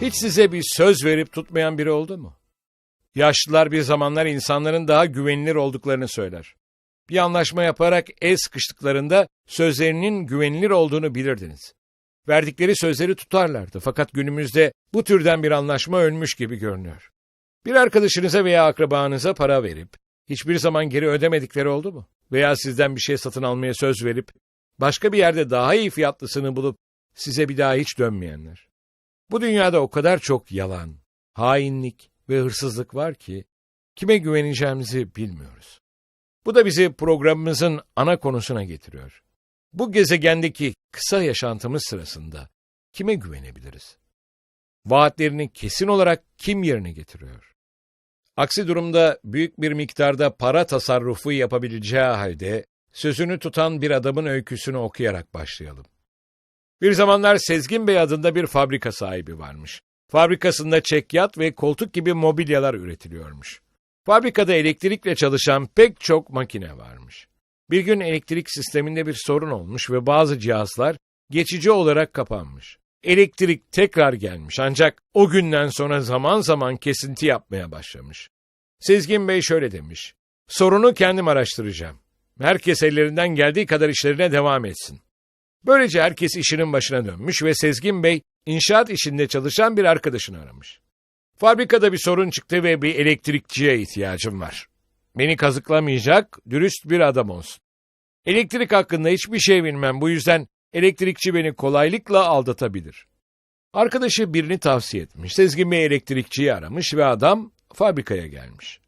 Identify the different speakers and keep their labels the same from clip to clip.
Speaker 1: Hiç size bir söz verip tutmayan biri oldu mu? Yaşlılar bir zamanlar insanların daha güvenilir olduklarını söyler. Bir anlaşma yaparak el sıkıştıklarında sözlerinin güvenilir olduğunu bilirdiniz. Verdikleri sözleri tutarlardı fakat günümüzde bu türden bir anlaşma ölmüş gibi görünüyor. Bir arkadaşınıza veya akrabanıza para verip hiçbir zaman geri ödemedikleri oldu mu? Veya sizden bir şey satın almaya söz verip başka bir yerde daha iyi fiyatlısını bulup size bir daha hiç dönmeyenler. Bu dünyada o kadar çok yalan, hainlik ve hırsızlık var ki kime güveneceğimizi bilmiyoruz. Bu da bizi programımızın ana konusuna getiriyor. Bu gezegendeki kısa yaşantımız sırasında kime güvenebiliriz? Vaatlerini kesin olarak kim yerine getiriyor? Aksi durumda büyük bir miktarda para tasarrufu yapabileceği halde sözünü tutan bir adamın öyküsünü okuyarak başlayalım. Bir zamanlar Sezgin Bey adında bir fabrika sahibi varmış. Fabrikasında çekyat ve koltuk gibi mobilyalar üretiliyormuş. Fabrikada elektrikle çalışan pek çok makine varmış. Bir gün elektrik sisteminde bir sorun olmuş ve bazı cihazlar geçici olarak kapanmış. Elektrik tekrar gelmiş ancak o günden sonra zaman zaman kesinti yapmaya başlamış. Sezgin Bey şöyle demiş, sorunu kendim araştıracağım. Herkes ellerinden geldiği kadar işlerine devam etsin. Böylece herkes işinin başına dönmüş ve Sezgin Bey inşaat işinde çalışan bir arkadaşını aramış. Fabrikada bir sorun çıktı ve bir elektrikçiye ihtiyacım var. Beni kazıklamayacak, dürüst bir adam olsun. Elektrik hakkında hiçbir şey bilmem bu yüzden elektrikçi beni kolaylıkla aldatabilir. Arkadaşı birini tavsiye etmiş. Sezgin Bey elektrikçiyi aramış ve adam fabrikaya gelmiş.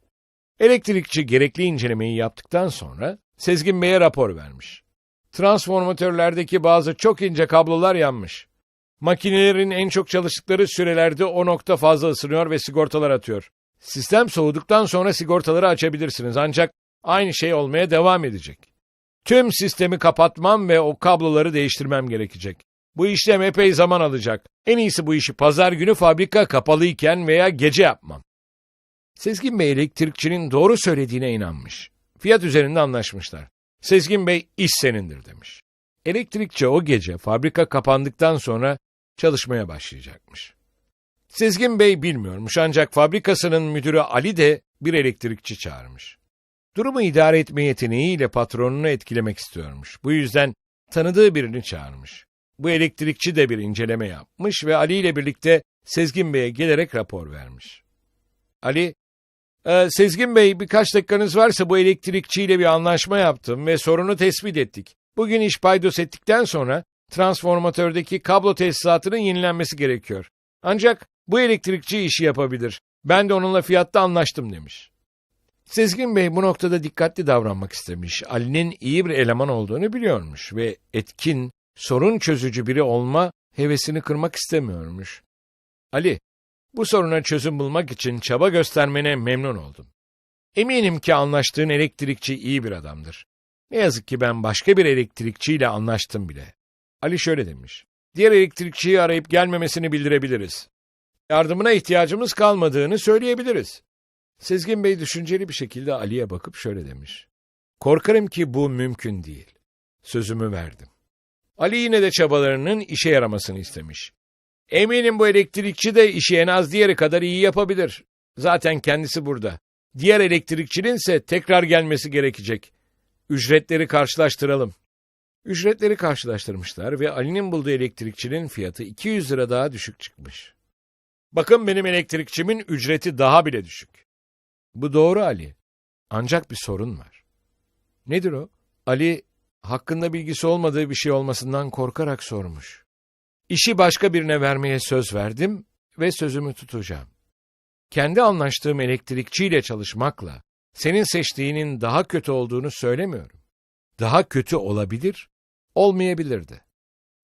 Speaker 1: Elektrikçi gerekli incelemeyi yaptıktan sonra Sezgin Bey'e rapor vermiş. Transformatörlerdeki bazı çok ince kablolar yanmış. Makinelerin en çok çalıştıkları sürelerde o nokta fazla ısınıyor ve sigortalar atıyor. Sistem soğuduktan sonra sigortaları açabilirsiniz ancak aynı şey olmaya devam edecek. Tüm sistemi kapatmam ve o kabloları değiştirmem gerekecek. Bu işlem epey zaman alacak. En iyisi bu işi pazar günü fabrika kapalıyken veya gece yapmam. Sezgin Bey elektrikçinin doğru söylediğine inanmış. Fiyat üzerinde anlaşmışlar. Sezgin Bey iş senindir demiş. Elektrikçi o gece fabrika kapandıktan sonra çalışmaya başlayacakmış. Sezgin Bey bilmiyormuş ancak fabrikasının müdürü Ali de bir elektrikçi çağırmış. Durumu idare etme yeteneğiyle patronunu etkilemek istiyormuş. Bu yüzden tanıdığı birini çağırmış. Bu elektrikçi de bir inceleme yapmış ve Ali ile birlikte Sezgin Bey'e gelerek rapor vermiş. Ali, ee, Sezgin Bey birkaç dakikanız varsa bu elektrikçiyle bir anlaşma yaptım ve sorunu tespit ettik. Bugün iş paydos ettikten sonra transformatördeki kablo tesisatının yenilenmesi gerekiyor. Ancak bu elektrikçi işi yapabilir. Ben de onunla fiyatta anlaştım demiş. Sezgin Bey bu noktada dikkatli davranmak istemiş. Ali'nin iyi bir eleman olduğunu biliyormuş ve etkin, sorun çözücü biri olma hevesini kırmak istemiyormuş. Ali, bu soruna çözüm bulmak için çaba göstermene memnun oldum. Eminim ki anlaştığın elektrikçi iyi bir adamdır. Ne yazık ki ben başka bir elektrikçiyle anlaştım bile. Ali şöyle demiş. Diğer elektrikçiyi arayıp gelmemesini bildirebiliriz. Yardımına ihtiyacımız kalmadığını söyleyebiliriz. Sezgin Bey düşünceli bir şekilde Ali'ye bakıp şöyle demiş. Korkarım ki bu mümkün değil. Sözümü verdim. Ali yine de çabalarının işe yaramasını istemiş. Eminim bu elektrikçi de işi en az diğeri kadar iyi yapabilir. Zaten kendisi burada. Diğer elektrikçinin ise tekrar gelmesi gerekecek. Ücretleri karşılaştıralım. Ücretleri karşılaştırmışlar ve Ali'nin bulduğu elektrikçinin fiyatı 200 lira daha düşük çıkmış. Bakın benim elektrikçimin ücreti daha bile düşük. Bu doğru Ali. Ancak bir sorun var. Nedir o? Ali, hakkında bilgisi olmadığı bir şey olmasından korkarak sormuş. İşi başka birine vermeye söz verdim ve sözümü tutacağım. Kendi anlaştığım elektrikçiyle çalışmakla senin seçtiğinin daha kötü olduğunu söylemiyorum. Daha kötü olabilir, olmayabilirdi.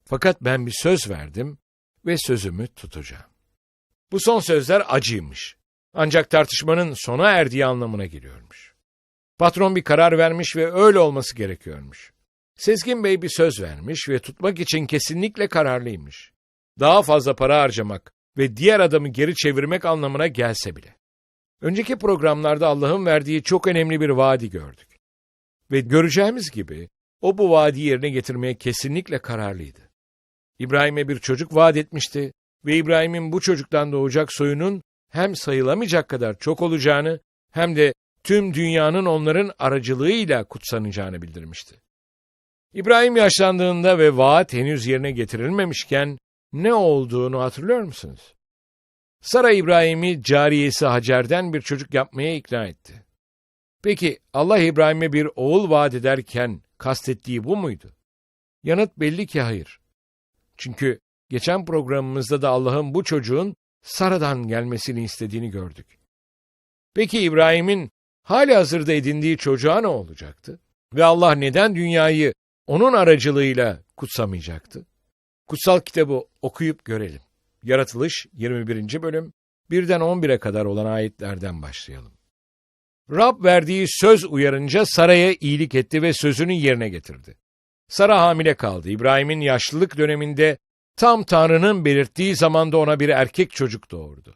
Speaker 1: Fakat ben bir söz verdim ve sözümü tutacağım. Bu son sözler acıymış. Ancak tartışmanın sona erdiği anlamına geliyormuş. Patron bir karar vermiş ve öyle olması gerekiyormuş. Sezgin Bey bir söz vermiş ve tutmak için kesinlikle kararlıymış. Daha fazla para harcamak ve diğer adamı geri çevirmek anlamına gelse bile. Önceki programlarda Allah'ın verdiği çok önemli bir vaadi gördük. Ve göreceğimiz gibi o bu vaadi yerine getirmeye kesinlikle kararlıydı. İbrahim'e bir çocuk vaat etmişti ve İbrahim'in bu çocuktan doğacak soyunun hem sayılamayacak kadar çok olacağını hem de tüm dünyanın onların aracılığıyla kutsanacağını bildirmişti. İbrahim yaşlandığında ve vaat henüz yerine getirilmemişken ne olduğunu hatırlıyor musunuz? Sara İbrahim'i cariyesi Hacer'den bir çocuk yapmaya ikna etti. Peki Allah İbrahim'e bir oğul vaat ederken kastettiği bu muydu? Yanıt belli ki hayır. Çünkü geçen programımızda da Allah'ın bu çocuğun Sara'dan gelmesini istediğini gördük. Peki İbrahim'in hali hazırda edindiği çocuğa ne olacaktı? Ve Allah neden dünyayı onun aracılığıyla kutsamayacaktı? Kutsal kitabı okuyup görelim. Yaratılış 21. bölüm 1'den 11'e kadar olan ayetlerden başlayalım. Rab verdiği söz uyarınca Sara'ya iyilik etti ve sözünü yerine getirdi. Sara hamile kaldı. İbrahim'in yaşlılık döneminde tam Tanrı'nın belirttiği zamanda ona bir erkek çocuk doğurdu.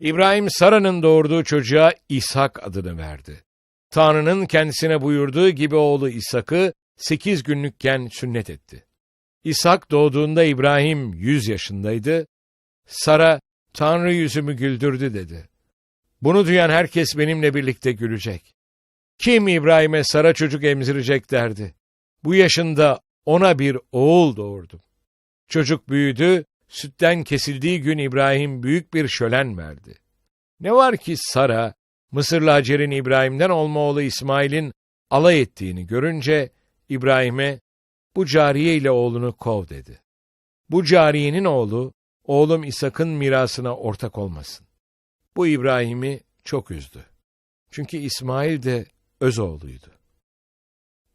Speaker 1: İbrahim Sara'nın doğurduğu çocuğa İshak adını verdi. Tanrı'nın kendisine buyurduğu gibi oğlu İshak'ı sekiz günlükken sünnet etti. İshak doğduğunda İbrahim yüz yaşındaydı. Sara, Tanrı yüzümü güldürdü dedi. Bunu duyan herkes benimle birlikte gülecek. Kim İbrahim'e Sara çocuk emzirecek derdi. Bu yaşında ona bir oğul doğurdum. Çocuk büyüdü, sütten kesildiği gün İbrahim büyük bir şölen verdi. Ne var ki Sara, Mısırlı Hacer'in İbrahim'den olma oğlu İsmail'in alay ettiğini görünce İbrahim'e bu cariye ile oğlunu kov dedi. Bu cariyenin oğlu, oğlum İshak'ın mirasına ortak olmasın. Bu İbrahim'i çok üzdü. Çünkü İsmail de öz oğluydu.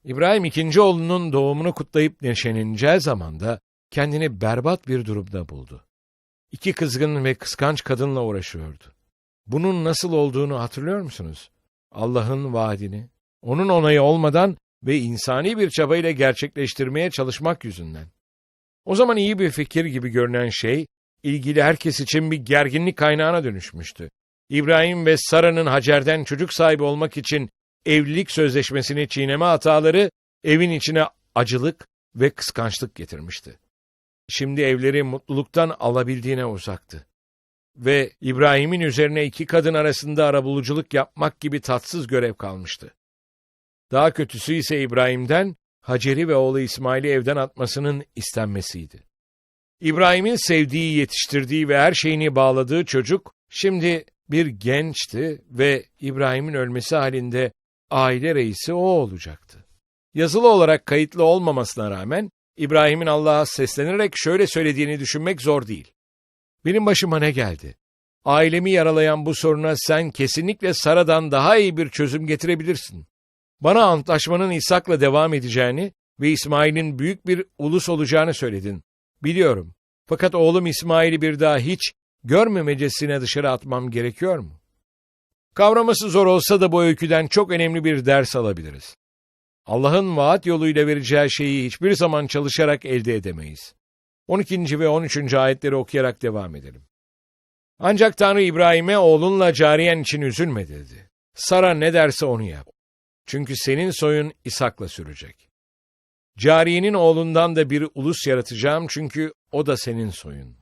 Speaker 1: İbrahim ikinci oğlunun doğumunu kutlayıp neşeleneceği zamanda kendini berbat bir durumda buldu. İki kızgın ve kıskanç kadınla uğraşıyordu. Bunun nasıl olduğunu hatırlıyor musunuz? Allah'ın vaadini, onun onayı olmadan ve insani bir çabayla gerçekleştirmeye çalışmak yüzünden. O zaman iyi bir fikir gibi görünen şey, ilgili herkes için bir gerginlik kaynağına dönüşmüştü. İbrahim ve Sara'nın Hacer'den çocuk sahibi olmak için evlilik sözleşmesini çiğneme hataları evin içine acılık ve kıskançlık getirmişti. Şimdi evleri mutluluktan alabildiğine uzaktı. Ve İbrahim'in üzerine iki kadın arasında arabuluculuk yapmak gibi tatsız görev kalmıştı. Daha kötüsü ise İbrahim'den Hacer'i ve oğlu İsmail'i evden atmasının istenmesiydi. İbrahim'in sevdiği, yetiştirdiği ve her şeyini bağladığı çocuk şimdi bir gençti ve İbrahim'in ölmesi halinde aile reisi o olacaktı. Yazılı olarak kayıtlı olmamasına rağmen İbrahim'in Allah'a seslenerek şöyle söylediğini düşünmek zor değil. Benim başıma ne geldi? Ailemi yaralayan bu soruna sen kesinlikle Sara'dan daha iyi bir çözüm getirebilirsin. Bana antlaşmanın İshak'la devam edeceğini ve İsmail'in büyük bir ulus olacağını söyledin. Biliyorum. Fakat oğlum İsmail'i bir daha hiç görmemecesine dışarı atmam gerekiyor mu? Kavraması zor olsa da bu öyküden çok önemli bir ders alabiliriz. Allah'ın vaat yoluyla vereceği şeyi hiçbir zaman çalışarak elde edemeyiz. 12. ve 13. ayetleri okuyarak devam edelim. Ancak Tanrı İbrahim'e oğlunla cariyen için üzülme dedi. Sara ne derse onu yap. Çünkü senin soyun İshak'la sürecek. Cariyenin oğlundan da bir ulus yaratacağım çünkü o da senin soyun.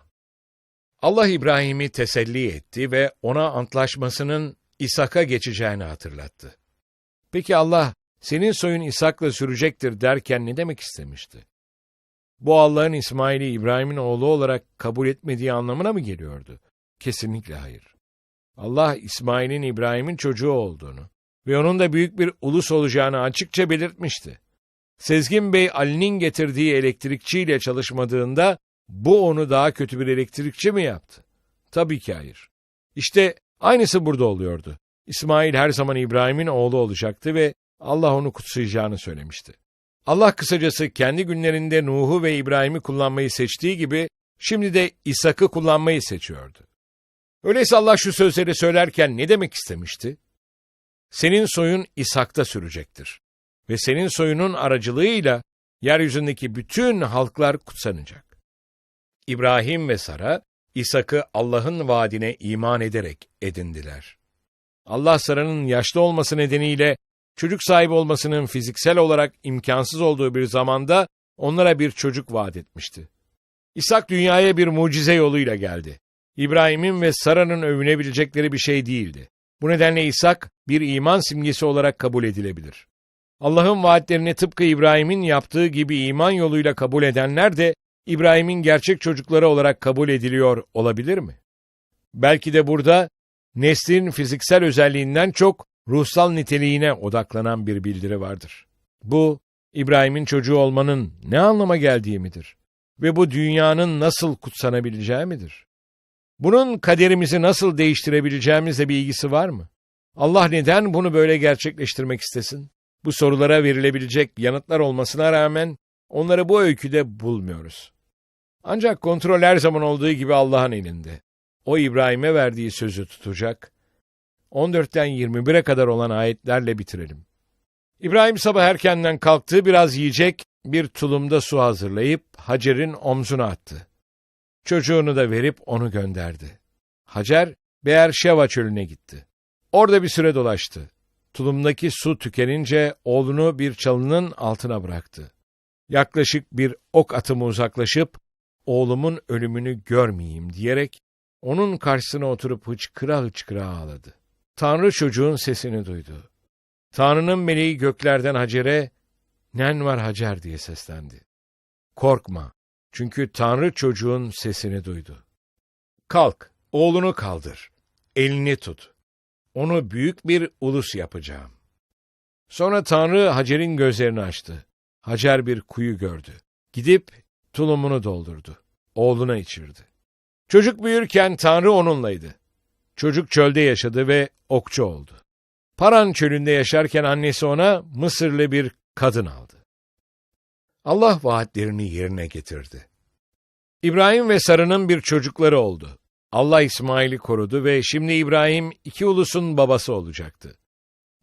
Speaker 1: Allah İbrahim'i teselli etti ve ona antlaşmasının İshak'a geçeceğini hatırlattı. Peki Allah, senin soyun İshak'la sürecektir derken ne demek istemişti? Bu Allah'ın İsmail'i İbrahim'in oğlu olarak kabul etmediği anlamına mı geliyordu? Kesinlikle hayır. Allah, İsmail'in İbrahim'in çocuğu olduğunu ve onun da büyük bir ulus olacağını açıkça belirtmişti. Sezgin Bey Ali'nin getirdiği elektrikçiyle çalışmadığında bu onu daha kötü bir elektrikçi mi yaptı? Tabii ki hayır. İşte aynısı burada oluyordu. İsmail her zaman İbrahim'in oğlu olacaktı ve Allah onu kutsayacağını söylemişti. Allah kısacası kendi günlerinde Nuh'u ve İbrahim'i kullanmayı seçtiği gibi Şimdi de İshak'ı kullanmayı seçiyordu. Öyleyse Allah şu sözleri söylerken ne demek istemişti? Senin soyun İshak'ta sürecektir. Ve senin soyunun aracılığıyla yeryüzündeki bütün halklar kutsanacak. İbrahim ve Sara, İshak'ı Allah'ın vaadine iman ederek edindiler. Allah Sara'nın yaşlı olması nedeniyle çocuk sahibi olmasının fiziksel olarak imkansız olduğu bir zamanda onlara bir çocuk vaat etmişti. İshak dünyaya bir mucize yoluyla geldi. İbrahim'in ve Sara'nın övünebilecekleri bir şey değildi. Bu nedenle İshak bir iman simgesi olarak kabul edilebilir. Allah'ın vaatlerini tıpkı İbrahim'in yaptığı gibi iman yoluyla kabul edenler de İbrahim'in gerçek çocukları olarak kabul ediliyor olabilir mi? Belki de burada neslin fiziksel özelliğinden çok ruhsal niteliğine odaklanan bir bildiri vardır. Bu, İbrahim'in çocuğu olmanın ne anlama geldiği midir? Ve bu dünyanın nasıl kutsanabileceği midir? Bunun kaderimizi nasıl değiştirebileceğimizle bir ilgisi var mı? Allah neden bunu böyle gerçekleştirmek istesin? Bu sorulara verilebilecek yanıtlar olmasına rağmen onları bu öyküde bulmuyoruz. Ancak kontrol her zaman olduğu gibi Allah'ın elinde. O İbrahim'e verdiği sözü tutacak. 14'ten 21'e kadar olan ayetlerle bitirelim. İbrahim sabah erkenden kalktı, biraz yiyecek, bir tulumda su hazırlayıp Hacer'in omzuna attı. Çocuğunu da verip onu gönderdi. Hacer, Beerşeva çölüne gitti. Orada bir süre dolaştı. Tulumdaki su tükenince oğlunu bir çalının altına bıraktı. Yaklaşık bir ok atımı uzaklaşıp, oğlumun ölümünü görmeyeyim diyerek, onun karşısına oturup hıçkıra hıçkıra ağladı. Tanrı çocuğun sesini duydu. Tanrı'nın meleği göklerden Hacer'e, ''Nen var Hacer?'' diye seslendi. ''Korkma, çünkü Tanrı çocuğun sesini duydu. Kalk, oğlunu kaldır, elini tut. Onu büyük bir ulus yapacağım.'' Sonra Tanrı Hacer'in gözlerini açtı. Hacer bir kuyu gördü. Gidip tulumunu doldurdu. Oğluna içirdi. Çocuk büyürken Tanrı onunlaydı. Çocuk çölde yaşadı ve okçu oldu. Paran çölünde yaşarken annesi ona Mısırlı bir kadın aldı. Allah vaatlerini yerine getirdi. İbrahim ve Sarı'nın bir çocukları oldu. Allah İsmail'i korudu ve şimdi İbrahim iki ulusun babası olacaktı.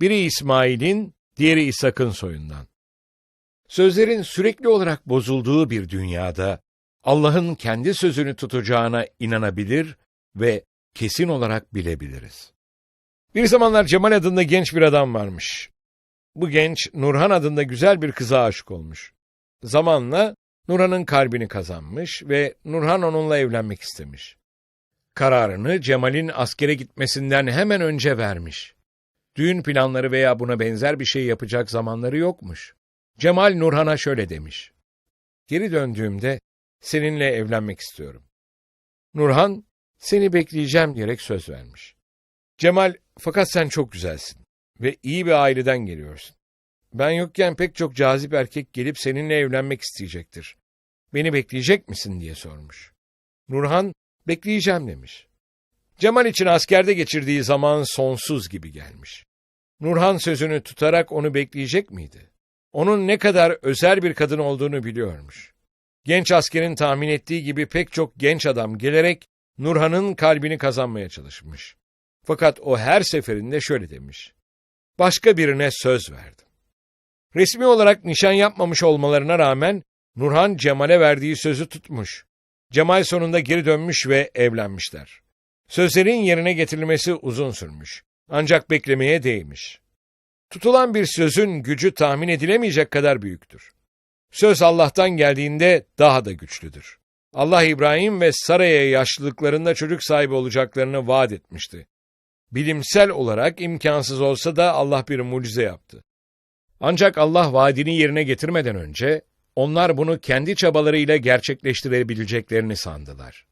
Speaker 1: Biri İsmail'in, diğeri İshak'ın soyundan. Sözlerin sürekli olarak bozulduğu bir dünyada Allah'ın kendi sözünü tutacağına inanabilir ve kesin olarak bilebiliriz. Bir zamanlar Cemal adında genç bir adam varmış. Bu genç Nurhan adında güzel bir kıza aşık olmuş. Zamanla Nurhan'ın kalbini kazanmış ve Nurhan onunla evlenmek istemiş. Kararını Cemal'in askere gitmesinden hemen önce vermiş. Düğün planları veya buna benzer bir şey yapacak zamanları yokmuş. Cemal Nurhan'a şöyle demiş. Geri döndüğümde seninle evlenmek istiyorum. Nurhan, seni bekleyeceğim diyerek söz vermiş. Cemal, fakat sen çok güzelsin ve iyi bir aileden geliyorsun. Ben yokken pek çok cazip erkek gelip seninle evlenmek isteyecektir. Beni bekleyecek misin diye sormuş. Nurhan, bekleyeceğim demiş. Cemal için askerde geçirdiği zaman sonsuz gibi gelmiş. Nurhan sözünü tutarak onu bekleyecek miydi? Onun ne kadar özel bir kadın olduğunu biliyormuş. Genç askerin tahmin ettiği gibi pek çok genç adam gelerek Nurhan'ın kalbini kazanmaya çalışmış. Fakat o her seferinde şöyle demiş. Başka birine söz verdim. Resmi olarak nişan yapmamış olmalarına rağmen Nurhan Cemal'e verdiği sözü tutmuş. Cemal sonunda geri dönmüş ve evlenmişler. Sözlerin yerine getirilmesi uzun sürmüş. Ancak beklemeye değmiş. Tutulan bir sözün gücü tahmin edilemeyecek kadar büyüktür. Söz Allah'tan geldiğinde daha da güçlüdür. Allah İbrahim ve Sara'ya yaşlılıklarında çocuk sahibi olacaklarını vaat etmişti. Bilimsel olarak imkansız olsa da Allah bir mucize yaptı. Ancak Allah vaadini yerine getirmeden önce onlar bunu kendi çabalarıyla gerçekleştirebileceklerini sandılar.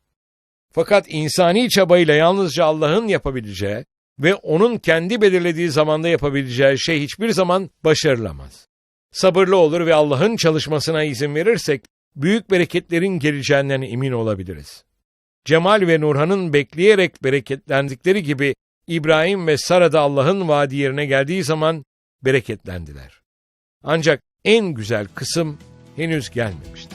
Speaker 1: Fakat insani çabayla yalnızca Allah'ın yapabileceği ve onun kendi belirlediği zamanda yapabileceği şey hiçbir zaman başarılamaz. Sabırlı olur ve Allah'ın çalışmasına izin verirsek büyük bereketlerin geleceğinden emin olabiliriz. Cemal ve Nurhan'ın bekleyerek bereketlendikleri gibi İbrahim ve Sara da Allah'ın vaadi yerine geldiği zaman bereketlendiler. Ancak en güzel kısım henüz gelmemişti.